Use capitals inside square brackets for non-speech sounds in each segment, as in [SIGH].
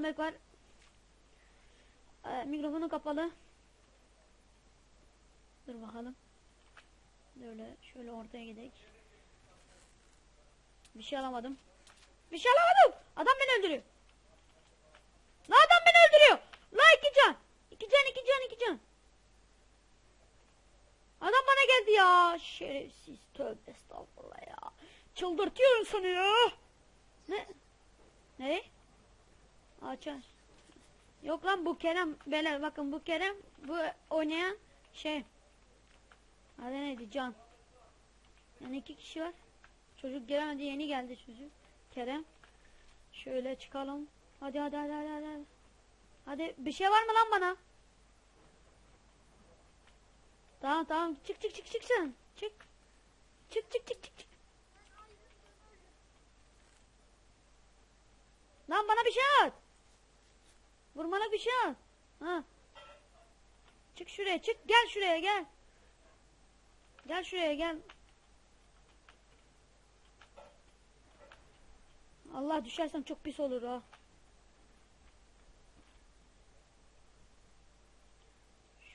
comeback var. Ee, mikrofonu kapalı. Dur bakalım. Böyle şöyle ortaya gidelim. Bir şey alamadım. Bir şey alamadım. Adam beni öldürüyor. La adam beni öldürüyor. La iki can. İki can iki can iki can. Adam bana geldi ya. Şerefsiz. Tövbe estağfurullah ya. Çıldırtıyorum seni ya. Ne? Ne? Aç aç. Yok lan bu Kerem. Beyler bakın bu Kerem. Bu oynayan şey. Adı neydi? Can. Yani iki kişi var. Çocuk gelemedi. Yeni geldi çocuk. Kerem. Şöyle çıkalım. Hadi hadi hadi hadi hadi. Hadi bir şey var mı lan bana? Tamam tamam çık çık çık çık sen. Çık çık çık çık. çık. Lan bana bir şey at. Vurmana bir şey at. Ha. Çık şuraya çık gel şuraya gel. Gel şuraya gel. Allah düşersem çok pis olur ha.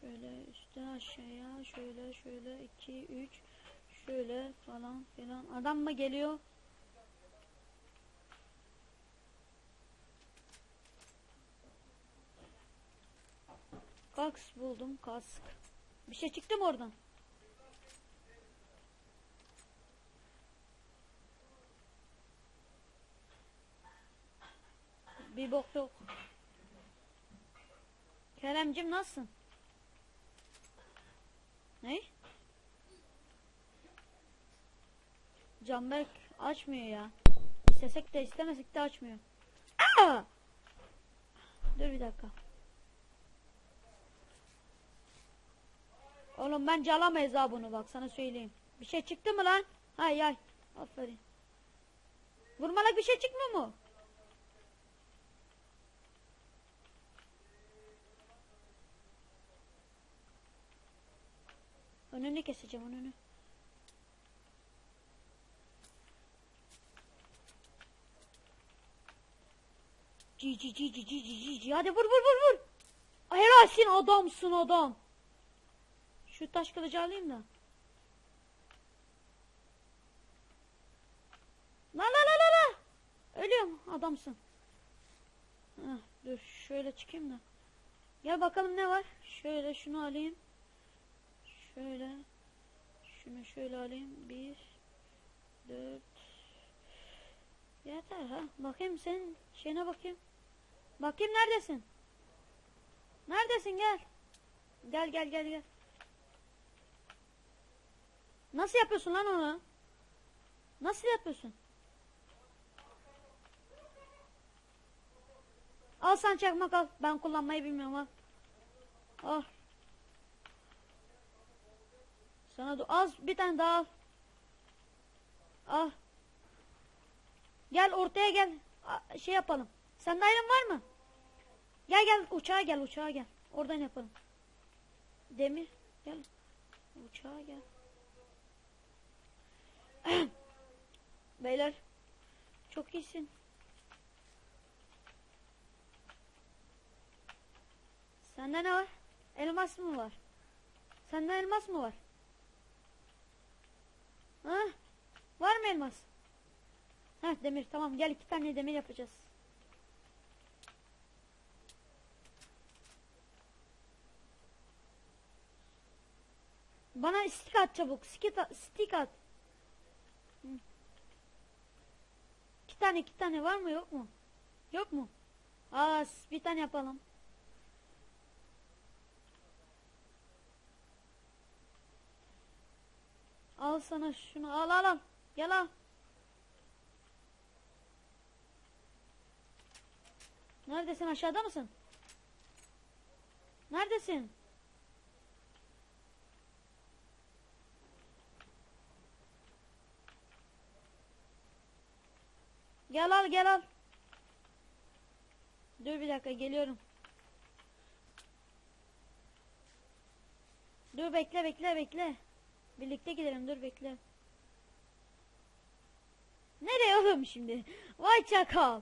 Şöyle üstten aşağıya şöyle şöyle 2 3 şöyle falan filan. Adam mı geliyor? Kask buldum kask. Bir şey çıktı mı oradan? Bir bok yok. Keremcim nasılsın? Ne? Canberk açmıyor ya. İstesek de istemesek de açmıyor. Aa! Dur bir dakika. Oğlum ben calamayız ha bunu bak sana söyleyeyim. Bir şey çıktı mı lan? Hay hay. Aferin. Vurmalık bir şey çıkmıyor mu? Önünü keseceğim önünü. Ci ci ci ci ci ci ci hadi vur vur vur vur. Helalsin adamsın adam. Şu taş kılıcı alayım da. La la la la la. Ölüyorum adamsın. Heh, dur şöyle çıkayım da. Gel bakalım ne var. Şöyle şunu alayım. Şöyle. Şunu şöyle alayım. Bir. Dört. Yeter ha. Bakayım sen şeyine bakayım. Bakayım neredesin? Neredesin gel. Gel gel gel gel. Nasıl yapıyorsun lan onu? Nasıl yapıyorsun? Al sen çakmak al. Ben kullanmayı bilmiyorum al. Al. Sana da az bir tane daha al. Al. Gel ortaya gel. Şey yapalım. Sende ayrım var mı? Gel gel uçağa gel uçağa gel. Oradan yapalım. Demir gel. Uçağa gel. [COUGHS] Beyler çok iyisin. Sende ne var? Elmas mı var? Sende elmas mı var? Ha? Var mı elmas? Ha demir tamam gel iki tane demir yapacağız. Bana stick at çabuk. Stick at. Stick at. Hı. İki tane iki tane var mı yok mu? Yok mu? Aa bir tane yapalım. Al sana şunu al al al. Gel al. Neredesin aşağıda mısın? Neredesin? Gel al gel al. Dur bir dakika geliyorum. Dur bekle bekle bekle. Birlikte gidelim dur bekle. Nereye oğlum şimdi? Vay çakal.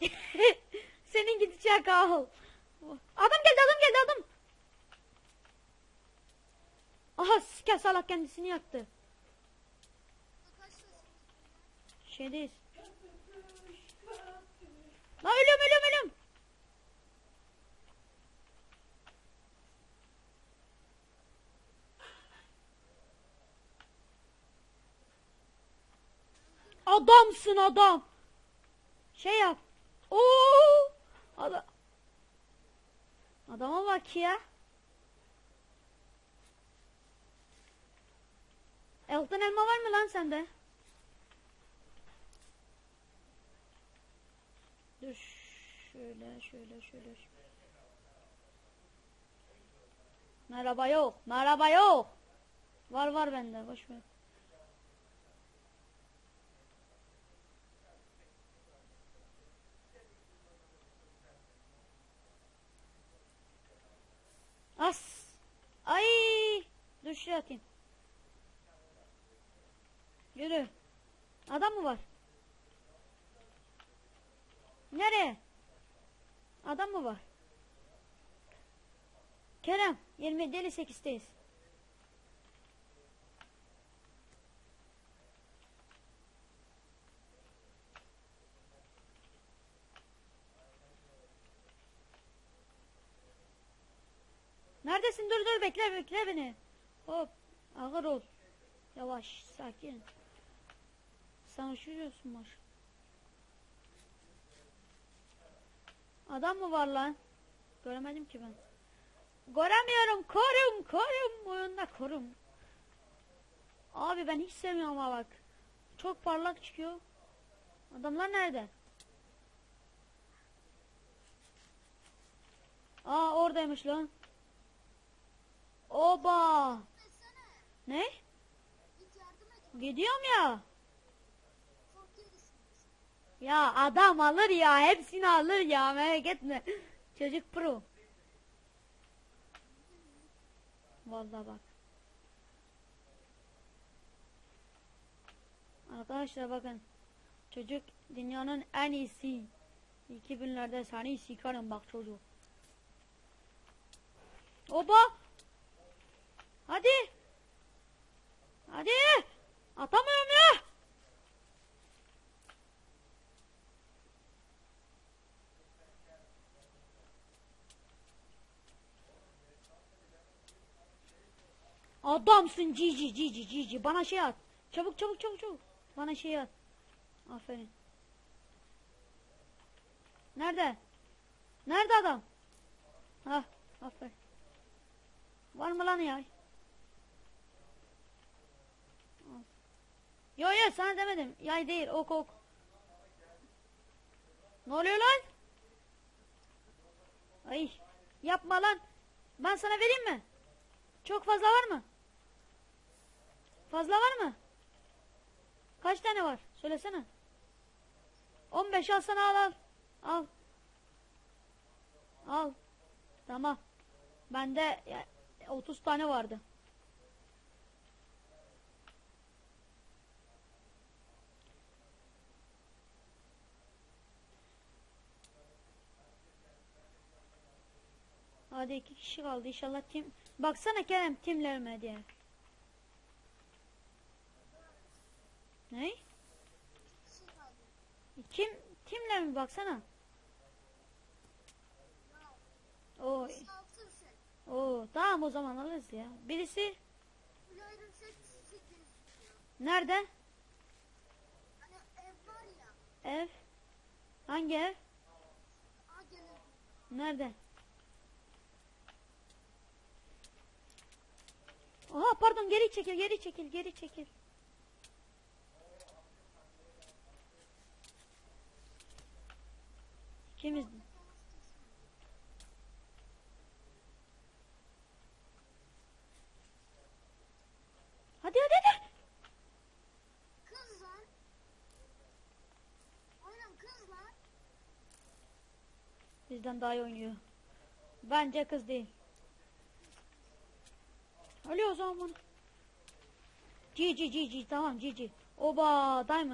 [LAUGHS] Senin gidi çakal. Adam geldi adam geldi adam. Aha siker salak kendisini yaktı. Şeydeyiz. La ölüyorum ölüyorum ölüyorum. Adamsın adam. Şey yap. Oo! Adam. Adama bak ya. Elton elma var mı lan sende? Dur şöyle şöyle şöyle. Merhaba yok. Merhaba yok. Var var bende. Boş ver. As. Ay. Dur şuraya atayım. Yürü. Adam mı var? Nereye? Adam mı var? Kerem 27 58'teyiz. Neredesin? Dur dur bekle bekle beni. Hop ağır ol. Yavaş sakin. Sen üşüyorsun var. Adam mı var lan? Göremedim ki ben. Göremiyorum. Korum korum. Oyunda korum. Abi ben hiç sevmiyorum ama bak. Çok parlak çıkıyor. Adamlar nerede? Aa oradaymış lan. Oba. Ne? Gidiyorum ya. Ya adam alır ya. Hepsini alır ya. Merak etme. Çocuk pro. Vallahi bak. Arkadaşlar bakın. Çocuk dünyanın en iyisi. 2000'lerde seni sikerim bak çocuk. Oba. Hadi. Hadi. Atamıyorum ya. Adamsın cici cici cici. Bana şey at. Çabuk çabuk çabuk çabuk. Bana şey at. Aferin. Nerede? Nerede adam? Hah aferin. Var mı lan? Al. Yo yo sana demedim. Yay değil ok ok. Ne oluyor lan? Ay yapma lan. Ben sana vereyim mi? Çok fazla var mı? Fazla var mı? Kaç tane var? Söylesene. 15 al sana al al. Al. Al. Tamam. Bende ya, 30 tane vardı. Hadi iki kişi kaldı. İnşallah tim... Baksana Kerem timlerime diye. Ne? Kim? Timler mi baksana? Oo, oo, tamam o zaman alırız ya. Birisi nerede? Ev. Hangi ev? Nerede? Aha pardon geri çekil geri çekil geri çekil. Kimiz? Hadi hadi hadi. Kızlar. Aynen kızlar. Bizden daha iyi oynuyor. Bence kız değil. Öyle o zaman. GG GG tamam GG. Oba Diamond.